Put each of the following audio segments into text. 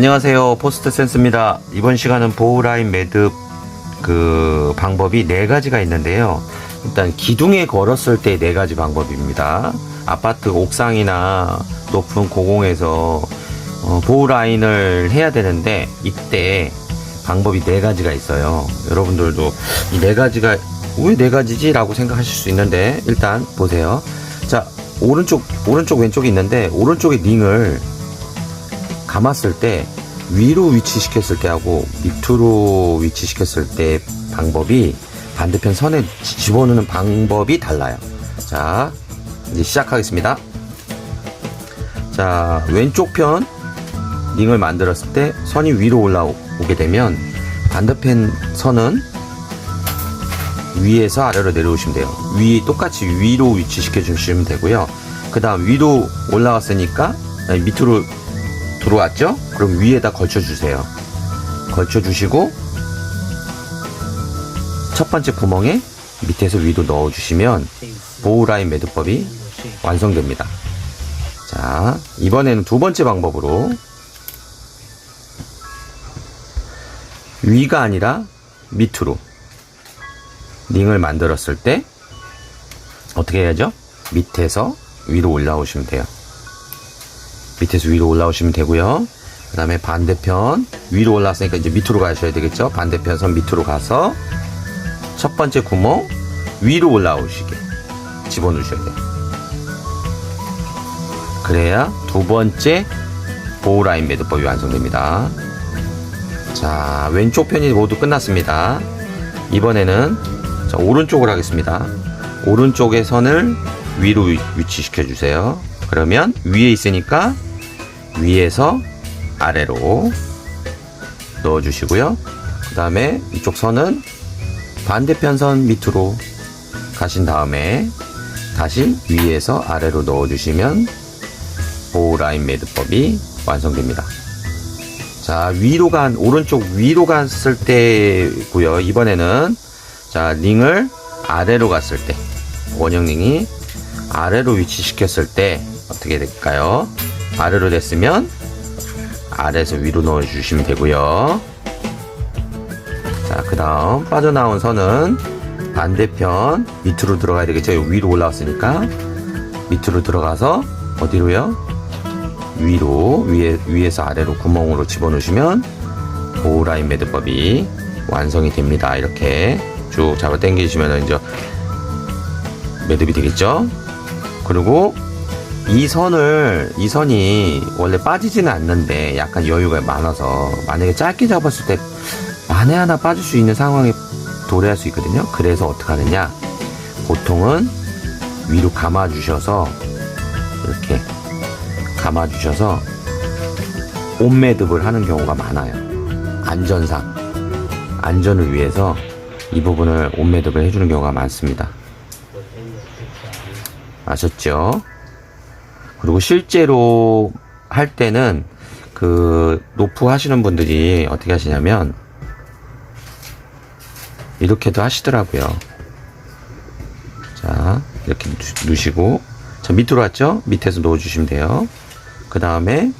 안녕하세요. 포스트 센스입니다. 이번 시간은 보호라인 매듭 그 방법이 네 가지가 있는데요. 일단 기둥에 걸었을 때 네 가지 방법입니다. 아파트 옥상이나 높은 고공에서 어, 보호라인을 해야 되는데 이때 방법이 네 가지가 있어요. 여러분들도 이 네 가지가 왜 네 가지지? 라고 생각하실 수 있는데 일단 보세요. 자 오른쪽 오른쪽 왼쪽이 있는데 오른쪽에 링을 감았을 때 위로 위치시켰을 때 하고 밑으로 위치시켰을 때 방법이 반대편 선에 지- 집어넣는 방법이 달라요. 자, 이제 시작하겠습니다. 자, 왼쪽 편 링을 만들었을 때 선이 위로 올라오게 되면 반대편 선은 위에서 아래로 내려오시면 돼요. 위 똑같이 위로 위치시켜 주시면 되고요. 그 다음 위로 올라왔으니까 밑으로 들어왔죠? 그럼 위에다 걸쳐 주세요. 걸쳐 주시고 첫 번째 구멍에 밑에서 위로 넣어 주시면 보호라인 매듭법이 완성됩니다. 자, 이번에는 두 번째 방법으로 위가 아니라 밑으로 링을 만들었을 때 어떻게 해야죠? 밑에서 위로 올라오시면 돼요. 밑에서 위로 올라오시면 되고요. 그 다음에 반대편 위로 올라왔으니까 이제 밑으로 가셔야 되겠죠. 반대편 선 밑으로 가서 첫 번째 구멍 위로 올라오시게 집어넣으셔야 돼요. 그래야 두 번째 보호라인 매듭법이 완성됩니다. 자, 왼쪽 편이 모두 끝났습니다. 이번에는 자, 오른쪽을 하겠습니다. 오른쪽의 선을 위로 위- 위치시켜 주세요. 그러면 위에 있으니까 위에서 아래로 넣어 주시고요. 그 다음에 이쪽 선은 반대편 선 밑으로 가신 다음에 다시 위에서 아래로 넣어 주시면 보호 라인 매듭법이 완성됩니다. 자, 위로 간, 오른쪽 위로 갔을 때고요 이번에는, 자, 링을 아래로 갔을 때, 원형 링이 아래로 위치시켰을 때, 어떻게 될까요? 아래로 됐으면, 아래에서 위로 넣어주시면 되고요 자, 그 다음, 빠져나온 선은 반대편 밑으로 들어가야 되겠죠? 위로 올라왔으니까. 밑으로 들어가서, 어디로요? 위로 위에 위에서 아래로 구멍으로 집어넣으시면 보호라인 매듭법이 완성이 됩니다. 이렇게 쭉 잡아 당기시면 이제 매듭이 되겠죠. 그리고 이 선을 이 선이 원래 빠지지는 않는데 약간 여유가 많아서 만약에 짧게 잡았을 때 만에 하나 빠질 수 있는 상황에 도래할 수 있거든요. 그래서 어떻게 하느냐? 보통은 위로 감아 주셔서 이렇게 감아 주셔서 옷매듭을 하는 경우가 많아요. 안전상 안전을 위해서 이 부분을 옷매듭을 해주는 경우가 많습니다. 아셨죠? 그리고 실제로 할 때는 그 노프 하시는 분들이 어떻게 하시냐면 이렇게도 하시더라고요. 자, 이렇게 누- 누시고 자, 밑으로 왔죠? 밑에서 넣어주시면 돼요. 그 다음에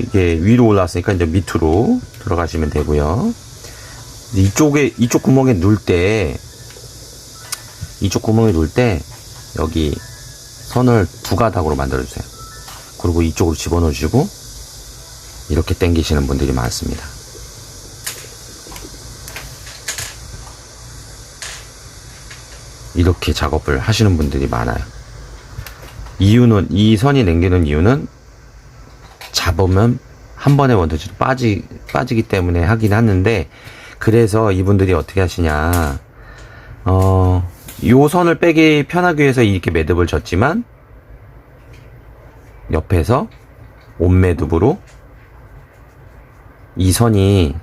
이게 위로 올라왔으니까 이제 밑으로 들어가시면 되고요. 이쪽에 이쪽 구멍에 누를 때 이쪽 구멍에 누를 때 여기 선을 두 가닥으로 만들어 주세요. 그리고 이쪽으로 집어넣어 주시고 이렇게 당기시는 분들이 많습니다. 이렇게 작업을 하시는 분들이 많아요. 이유는 이 선이 남기는 이유는 잡으면 한 번에 원터치로 빠지 빠지기 때문에 하긴 하는데 그래서 이분들이 어떻게 하시냐 어, 요 선을 빼기 편하기 위해서 이렇게 매듭을 졌지만 옆에서 옷매듭으로 이 선이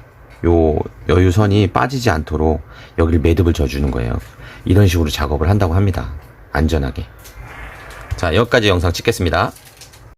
요 여유선이 빠지지 않도록 여기를 매듭을 져주는 거예요. 이런 식으로 작업을 한다고 합니다. 안전하게. 자, 여기까지 영상 찍겠습니다.